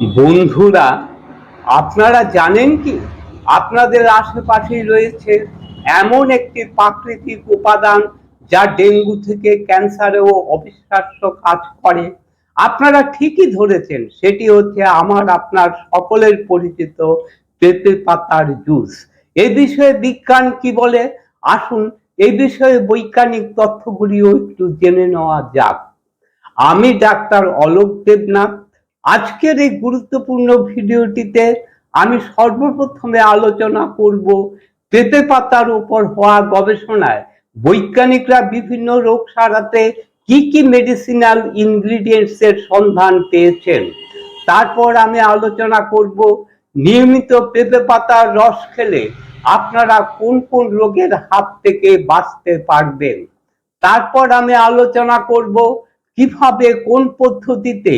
বন্ধুরা, আপনারা জানেন কি? আপনাদের আশেপাশেই রয়েছে এমন একটি প্রাকৃতিক উপাদান যা ডেঙ্গু থেকে ক্যান্সারেও অবিশ্বাস্য কাজ করে। আপনারা ঠিকই ধরেছেন, সেটি হচ্ছে আমার, আপনার সকলের পরিচিত পেঁপে পাতার জুস। এই বিষয়ে বিজ্ঞান কি বলে? আসুন এই বিষয়ে বৈজ্ঞানিক তথ্যগুলিও একটু জেনে নেওয়া যাক। আমি ডাক্তার অলোক দেবনাথ আজকের এই গুরুত্বপূর্ণ ভিডিওটিতে আমি সর্বপ্রথমে আলোচনা করব পেঁপে পাতার উপর হওয়া গবেষণায় বৈজ্ঞানিকরা বিভিন্ন রোগ সারাতে কি কি মেডিসিনাল ইনগ্রিডিয়েন্টস এর সন্ধান পেয়েছেন। তারপর আমি আলোচনা করব নিয়মিত পেঁপে পাতার রস খেলে আপনারা কোন কোন রোগের হাত থেকে বাঁচতে পারবেন। তারপর আমি আলোচনা করব কীভাবে কোন পদ্ধতিতে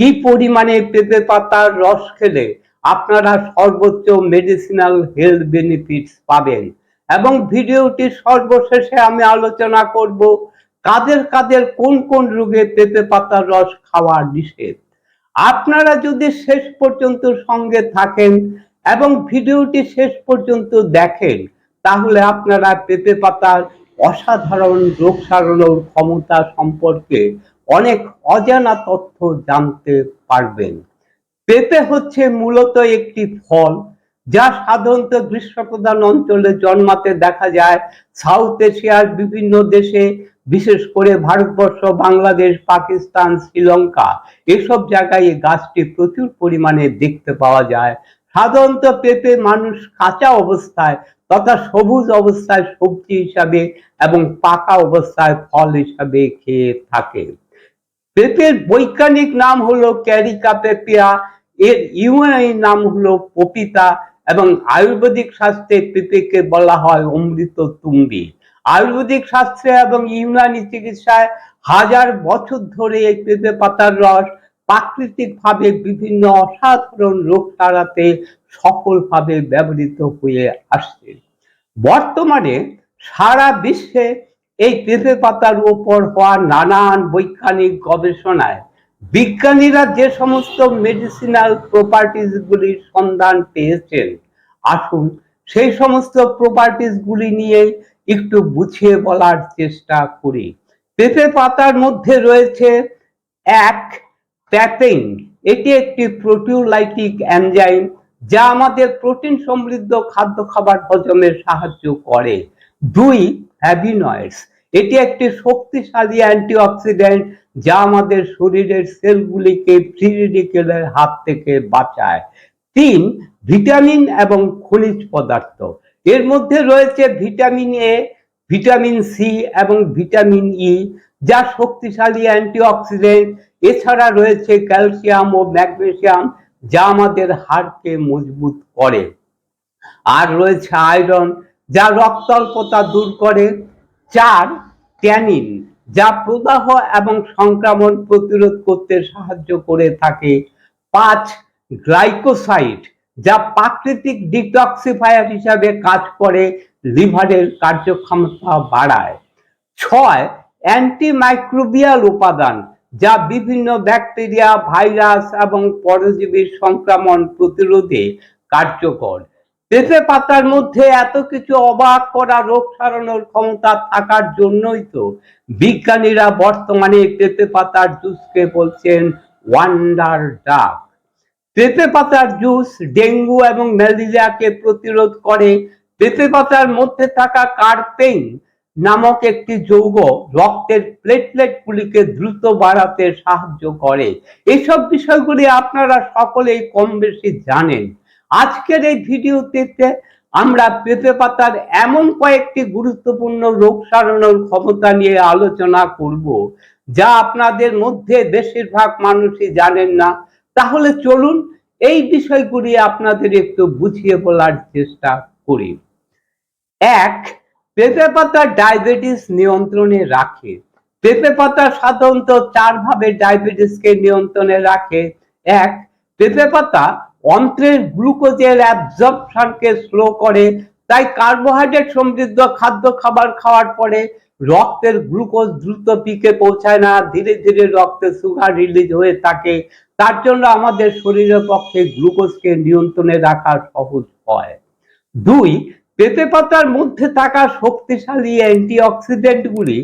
কি পরিমাণে পেঁপে পাতার রস খেলে আপনারা সর্বোচ্চ মেডিসিনাল হেলথ বেনিফিটস পাবেন? এবং ভিডিওটির সর্বশেষে আমি আলোচনা করব, কাদের কাদের কোন কোন রোগে পেঁপে পাতার রস খাওয়া নিষেধ? আপনারা যদি শেষ পর্যন্ত সঙ্গে থাকেন এবং ভিডিওটি শেষ পর্যন্ত দেখেন, তাহলে আপনারা পেঁপে পাতার অসাধারণ রোগ সারানোর ক্ষমতা সম্পর্কে অনেক অজানা তথ্য জানতে পারবেন। পেঁপে হচ্ছে মূলত একটি ফল যা সাধারণত গ্রীষ্মপ্রধান অঞ্চলে জন্মাতে দেখা যায়। সাউথ এশিয়ার বিভিন্ন দেশে, বিশেষ করে ভারতবর্ষ, বাংলাদেশ, পাকিস্তান, শ্রীলঙ্কা, এসব জায়গায় এই গাছটি প্রচুর পরিমাণে দেখতে পাওয়া যায়। সাধারণত পেঁপে মানুষ কাঁচা অবস্থায় তথা সবুজ অবস্থায় সবজি হিসাবে এবং পাকা অবস্থায় ফল হিসাবে খেয়ে থাকে। পেঁপের বৈজ্ঞানিক নাম হলো ক্যারিকা পেপিয়া, এর ইউনানি নাম হলো পপিতা এবং আয়ুর্বেদিক শাস্ত্রে পেঁপেকে বলা হয় অমৃত তুম্বি আয়ুর্বেদিক শাস্ত্রে এবং ইউনানি চিকিৎসায় হাজার বছর ধরে এই পেঁপে পাতার রস প্রাকৃতিক ভাবে বিভিন্ন অসাধারণ রোগ সারাতে সফলভাবে ব্যবহৃত হয়ে আসছে। বর্তমানে সারা বিশ্বে এই পেঁপে পাতার উপর হওয়া নানান বৈজ্ঞানিক গবেষণায় বিজ্ঞানীরা যে সমস্ত মেডিসিনাল প্রপার্টিজ গুলির সন্ধান পেয়েছেন, আসুন সেই সমস্ত প্রপার্টিজ গুলি নিয়ে একটু বুঝিয়ে বলার চেষ্টা করি। পেঁপে পাতার মধ্যে রয়েছে এক প্যাপেইন, এটি একটি প্রোটিওলাইটিক এনজাইম যা আমাদের প্রোটিন সমৃদ্ধ খাদ্য খাবার হজমে সাহায্য করে। দুই হ্যাভিনয়েডস এটি একটি শক্তিশালী অ্যান্টিঅক্সিডেন্ট যা আমাদের শরীরের সেলগুলিকে ফ্রি রেডিকেলের হাত থেকে বাঁচায়। তিন, ভিটামিন এবং খনিজ পদার্থ। এর মধ্যে রয়েছে ভিটামিন এ, ভিটামিন সি এবং ভিটামিন ই, যা শক্তিশালী অ্যান্টিঅক্সিডেন্ট। এছাড়া রয়েছে ক্যালসিয়াম ও ম্যাগনেসিয়াম, যা আমাদের হাড়কে মজবুত করে। আর রয়েছে আয়রন। যা রক্তল্পতা দূর করে, চার ট্যানিন, যা প্রদাহ এবং সংক্রমণ প্রতিরোধ করতে সাহায্য করে থাকে। পাঁচ গ্লাইকোসাইড যা প্রাকৃতিক ডিটক্সিফায়ার হিসাবে কাজ করে, লিভারের কার্যক্ষমতা বাড়ায়। ছয় অ্যান্টিমাইক্রোবিয়াল উপাদান, যা বিভিন্ন ব্যাকটেরিয়া, ভাইরাস এবং পরজীবীর সংক্রমণ প্রতিরোধে কার্যকর। পেঁপে পাতার মধ্যে এত কিছু অবাক করা, রোগ সারানোর ক্ষমতা থাকার জন্যই তো বিজ্ঞানীরা বর্তমানে পেঁপে পাতার জুসকে বলছেন ওয়ান্ডার ডাক পেঁপে পাতার জুস ডেঙ্গু এবং ম্যালেরিয়াকে প্রতিরোধ করে। পেঁপে পাতার মধ্যে থাকা কার্পেইন নামক একটি যৌগ রক্তের প্লেটলেট গুলিকে দ্রুত বাড়াতে সাহায্য করে। এইসব বিষয়গুলি আপনারা সকলেই কম বেশি জানেন। আজকের এই ভিডিওতে আমরা পেঁপে পাতার এমন কয়েকটি গুরুত্বপূর্ণ রোগ সারানোর ক্ষমতা নিয়ে আলোচনা করব, যা আপনাদের মধ্যে বেশিরভাগ মানুষই জানেন না। তাহলে চলুন এই বিষয়গুলি আপনাদের একটু বুঝিয়ে বলার চেষ্টা করি। এক, পেঁপে পাতা ডায়াবেটিস নিয়ন্ত্রণে রাখে। পেঁপে পাতা সাধারণত চার ভাবে ডায়াবেটিসকে নিয়ন্ত্রণে রাখে। এক, পেঁপে পাতা অন্ত্রের গ্লুকোজের অ্যাবজর্পশনকে স্লো করে, তাই কার্বোহাইড্রেট সমৃদ্ধ খাদ্য খাবার খাওয়ার পরে রক্তের গ্লুকোজ দ্রুত পিকে পৌঁছায় না, ধীরে ধীরে রক্তে সুগার রিলিজ হয়ে থাকে। তার জন্য আমাদের শরীরের পক্ষে গ্লুকোজকে নিয়ন্ত্রণে রাখা সহজ হয়। দুই পেঁপে পাতার মধ্যে থাকা শক্তিশালী অ্যান্টিঅক্সিডেন্টগুলি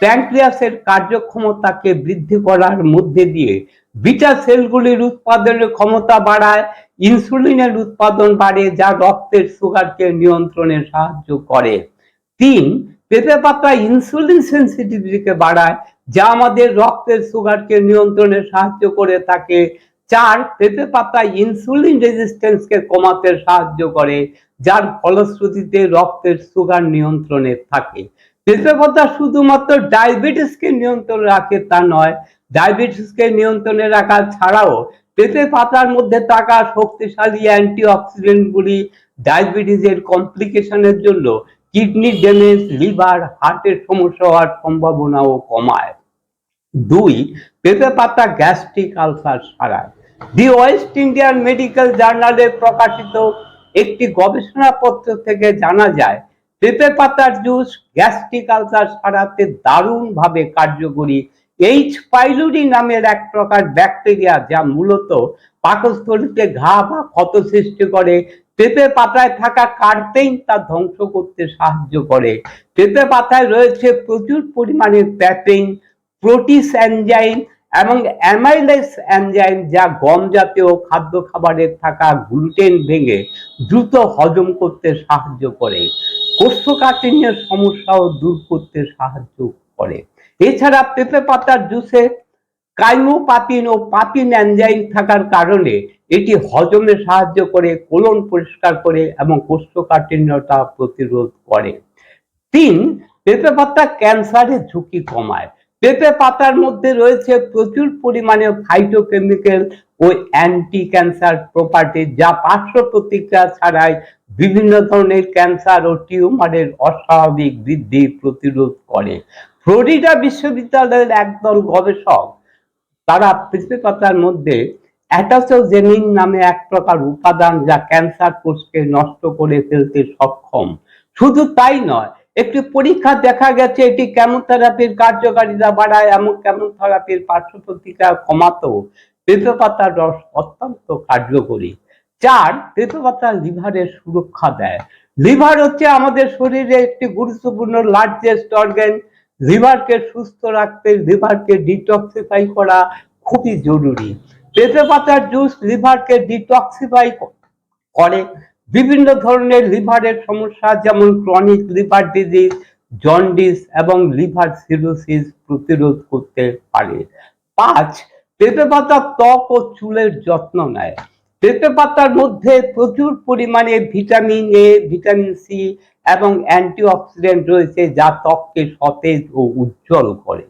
প্যানক্রিয়াসের কার্যক্ষমতাকে বৃদ্ধি করার মধ্যে দিয়ে বিটা সেলগুলির উৎপাদনের ক্ষমতা বাড়ায়, ইনসুলিনের উৎপাদন বাড়ে যা রক্তের সুগারকে নিয়ন্ত্রণে সাহায্য করে। তিন পেঁপে পাতা ইনসুলিন সেন্সিটিভিটিকে বাড়ায় যা আমাদের রক্তের সুগারকে নিয়ন্ত্রণে সাহায্য করে থাকে চার পেঁপে পাতা ইনসুলিন রেজিস্ট্যান্সকে কমাতে সাহায্য করে, যার ফলশ্রুতিতে রক্তের সুগার নিয়ন্ত্রণে থাকে। পেঁপে পাতা শুধুমাত্র ডায়াবেটিসকে নিয়ন্ত্রণে রাখে তা নয় ডায়াবেটিসকে নিয়ন্ত্রণে রাখা ছাড়াও পেঁপে পাতার মধ্যে থাকা শক্তিশালী অ্যান্টিঅক্সিডেন্টগুলি ডায়াবেটিসের কমপ্লিকেশনের জন্য কিডনি ড্যামেজ লিভার হার্টের সমস্যা হওয়ার সম্ভাবনাও কমায়। দুই পেঁপে পাতা গ্যাস্ট্রিক আলসার সারায়। দি ওয়েস্ট ইন্ডিয়ান মেডিকেল জার্নালে প্রকাশিত একটি গবেষণাপত্র থেকে জানা যায়, পেঁপে পাতার জুস গ্যাস্ট্রিক আলসার সারাতে দারুণভাবে কার্যকরী এইচ পাইলুরি নামের এক প্রকার ব্যাকটেরিয়া যা মূলত পাকস্থলীতে ঘা বা ক্ষত সৃষ্টি করে। পেঁপে পাতায় থাকা কার্পেইন তা ধ্বংস করতে সাহায্য করে। পেঁপে পাতায় রয়েছে প্রচুর পরিমাণে প্যাপেইন, প্রোটিস এনজাইম এবং অ্যামাইলেস এনজাইম যা গম জাতীয় খাদ্য খাবারে থাকা গ্লুটেন ভেঙে দ্রুত হজম করতে সাহায্য করে। কোষ্ঠকাঠিন্যের সমস্যাও দূর করতে সাহায্য করে। এছাড়া পেঁপে পাতার জুসে কাইমোপাপিন ও পাপিন এনজাইম থাকার কারণে এটি হজমে সাহায্য করে, কোলন পরিষ্কার করে এবং কোষ্ঠকাঠিন্যতা প্রতিরোধ করে। তিন, পেঁপে পাতা ক্যান্সারের ঝুঁকি কমায়। পেঁপে পাতার মধ্যে রয়েছে প্রচুর পরিমাণে ফাইটোকেমিক্যাল ও অ্যান্টি ক্যান্সার প্রপার্টি যা পার্শ্ব প্রতিক্রিয়া ছাড়াই বিভিন্ন ধরনের ক্যান্সার ও টিউমারের অস্বাভাবিক বৃদ্ধি প্রতিরোধ করে। ফ্লোরিডা বিশ্ববিদ্যালয়ের একদল গবেষক, তারা পেঁপে পাতার মধ্যে অ্যাটাসোজেনিন নামে এক প্রকার উপাদান যা ক্যান্সার কোষকে নষ্ট করে ফেলতে সক্ষম। শুধু তাই নয় একটি পরীক্ষা দেখা গেছে, এটি কেমোথেরাপির কার্যকারিতা বাড়ায়, এমন কেমোথেরাপির পার্শ্ব প্রতিক্রিয়া কমাতেও পেঁপে রস অত্যন্ত কার্যকরী। চার পেঁপে লিভারের সুরক্ষা দেয়। লিভার হচ্ছে আমাদের শরীরে একটি গুরুত্বপূর্ণ লার্জেস্ট অর্গান লিভারকে সুস্থ রাখতে, লিভারকে ডিটক্সিফাই করা খুবই জরুরি। পেঁপে পাতার জুস লিভারকে ডিটক্সিফাই করে। বিভিন্ন ধরনের লিভারের সমস্যা, যেমন ক্রনিক লিভার ডিজিজ জন্ডিস এবং লিভার সিরোসিস প্রতিরোধ করতে পারে। পাঁচ পেঁপে পাতা ত্বক ও চুলের যত্ন নেয়। পেঁপে পাতার মধ্যে প্রচুর পরিমাণে ভিটামিন এ ভিটামিন সি এবং অ্যান্টিঅক্সিডেন্ট রয়েছে যা ত্বককে সতেজ ও উজ্জ্বল করে।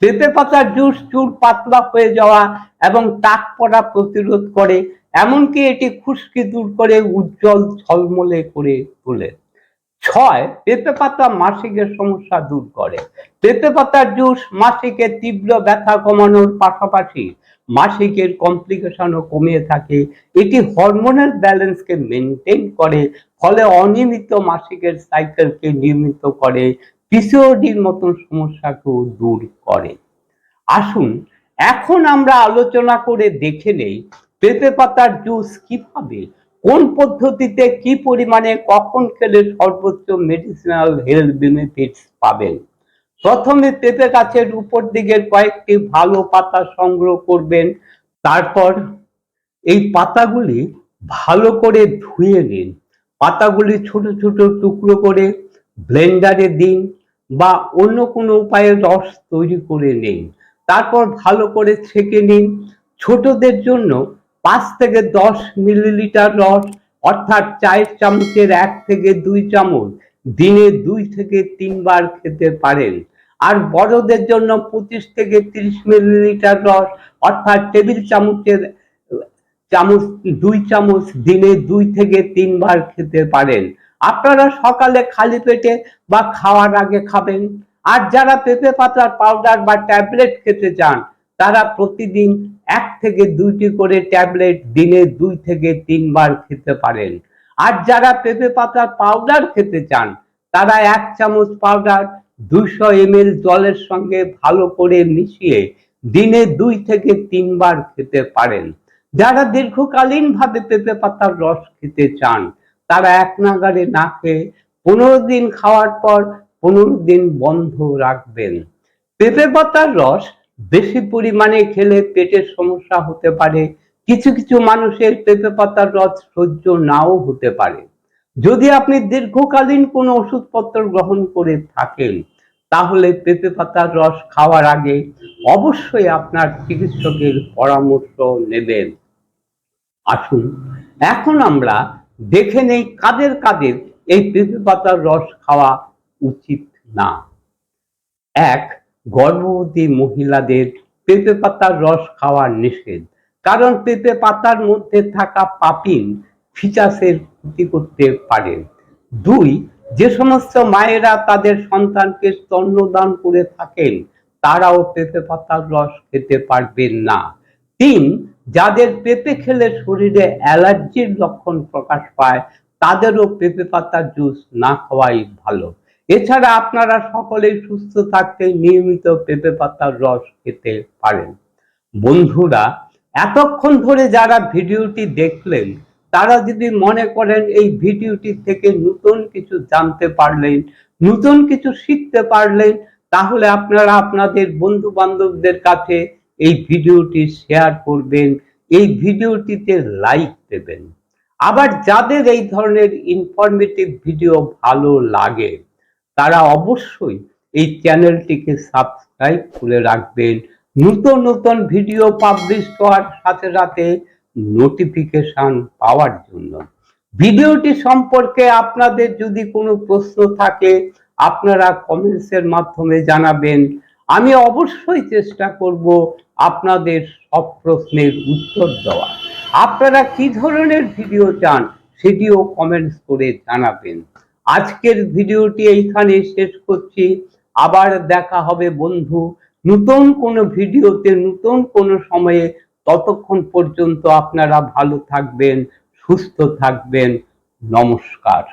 পেঁপে পাতার জুস চুল পাতলা হয়ে যাওয়া এবং টাক পড়া প্রতিরোধ করে এমনকি এটি খুশকি দূর করে উজ্জ্বল ঝলমলে করে তোলে। ছয় পেঁপে পাতা মাসিকের সমস্যা দূর করে। পেঁপে পাতার জুস মাসিকের তীব্র ব্যথা কমানোর পাশাপাশি মাসিকের কমপ্লিকেশনও কমিয়ে থাকে। এটি হরমোনাল ব্যালেন্সকে মেনটেন করে, ফলে অনিয়মিত মাসিকের সাইকেলকে নিয়মিত করে, পিসিওডির মতন সমস্যাকেও দূর করে। আসুন, এখন আমরা আলোচনা করে দেখে নেই পেঁপে পাতার জুস কীভাবে? কোন পদ্ধতিতে কি পরিমাণে, কখন খেলে সর্বোচ্চ মেডিসিনাল হেলথ বেনিফিটস পাবেন? প্রথমে পেঁপে গাছের উপর দিকের কয়েকটি ভালো পাতা সংগ্রহ করবেন। তারপর এই পাতাগুলি ভালো করে ধুয়ে নিন। পাতাগুলি ছোট ছোট টুকরো করে ব্লেন্ডারে দিন বা অন্য কোনো উপায়ে রস তৈরি করে নিন। তারপর ভালো করে ছেঁকে নিন। ছোটদের জন্য পাঁচ থেকে দশ মিলিলিটার রস, অর্থাৎ চায়ের চামচের এক থেকে দুই চামচ। দিনে দুই থেকে তিনবার খেতে পারেন। আর বড়দের জন্য পঁচিশ থেকে তিরিশ মিলিলিটার রস, অর্থাৎ টেবিল চামচের, চামচ, দুই চামচ দিনে দুই থেকে তিনবার খেতে পারেন। আপনারা সকালে খালি পেটে বা খাওয়ার আগে খাবেন। আর যারা পেঁপে পাতার পাউডার বা ট্যাবলেট খেতে চান, তারা প্রতিদিন এক থেকে দুইটি করে ট্যাবলেট দিনে দুই থেকে তিনবার খেতে পারেন। আর যারা পেঁপে পাতার পাউডার খেতে চান, তারা এক চামচ পাউডার দুইশো এম জলের সঙ্গে ভালো করে মিশিয়ে দিনে দুই থেকে তিনবার খেতে পারেন। যারা দীর্ঘকালীন ভাবে পেঁপে পাতার রস খেতে চান, তারা এক নাগারে না খেয়ে পনেরো দিন খাওয়ার পর পনেরো দিন বন্ধ রাখবেন। পেঁপে পাতার রস বেশি পরিমাণে খেলে পেটের সমস্যা হতে পারে, কিছু কিছু মানুষের পেঁপে পাতার রস সহ্য নাও হতে পারে। যদি আপনি দীর্ঘকালীন কোনো ওষুধপত্র গ্রহণ করে থাকেন, তাহলে পেঁপে পাতার রস খাওয়ার আগে অবশ্যই আপনার চিকিৎসকের পরামর্শ নেবেন। আসুন, এখন আমরা দেখে নেই কাদের কাদের এই পেঁপে পাতার রস খাওয়া উচিত না। এক গর্ভবতী মহিলাদের পেঁপে পাতার রস খাওয়া নিষেধ। কারণ পেঁপে পাতার মধ্যে থাকা পাপিন ফিচাসের ক্ষতি করতে পারে। দুই, যে সমস্ত মায়েরা তাদের সন্তানকে স্তন্যদান করে থাকেন, তারাও পেঁপে পাতার রস খেতে পারবেন না। তিন, যাদের পেঁপে খেলে শরীরে অ্যালার্জির লক্ষণ প্রকাশ পায়, তাদেরও পেঁপে পাতার জুস না খাওয়াই ভালো। এছাড়া আপনারা সকলেই সুস্থ থাকতে নিয়মিত পেঁপে পাতার রস খেতে পারেন। বন্ধুরা, এতক্ষণ ধরে যারা ভিডিওটি দেখলেন, তারা যদি মনে করেন এই ভিডিওটি থেকে নতুন কিছু জানতে পারলেন, নতুন কিছু শিখতে পারলেন, তাহলে আপনারা আপনাদের বন্ধু বান্ধবদের কাছে এই ভিডিওটি শেয়ার করবেন, এই ভিডিওটিতে লাইক দেবেন। আবার যাদের এই ধরনের ইনফরমেটিভ ভিডিও ভালো লাগে তারা অবশ্যই এই চ্যানেলটিকে সাবস্ক্রাইব করে রাখবেন। নতুন নতুন ভিডিও পাবলিশ হওয়ার সাথে সাথে নোটিফিকেশন পাওয়ার জন্য। ভিডিওটি সম্পর্কে আপনাদের যদি কোনো প্রশ্ন থাকে, আপনারা কমেন্টসের মাধ্যমে জানাবেন। আমি অবশ্যই চেষ্টা করব আপনাদের সব প্রশ্নের উত্তর দেওয়া আপনারা কি ধরনের ভিডিও চান, সেটিও কমেন্টস করে জানাবেন। আজকের ভিডিওটি এইখানে শেষ করছি। আবার দেখা হবে বন্ধু নতুন কোনো ভিডিওতে, নতুন কোনো সময়ে। ততক্ষণ পর্যন্ত আপনারা ভালো থাকবেন, সুস্থ থাকবেন। নমস্কার।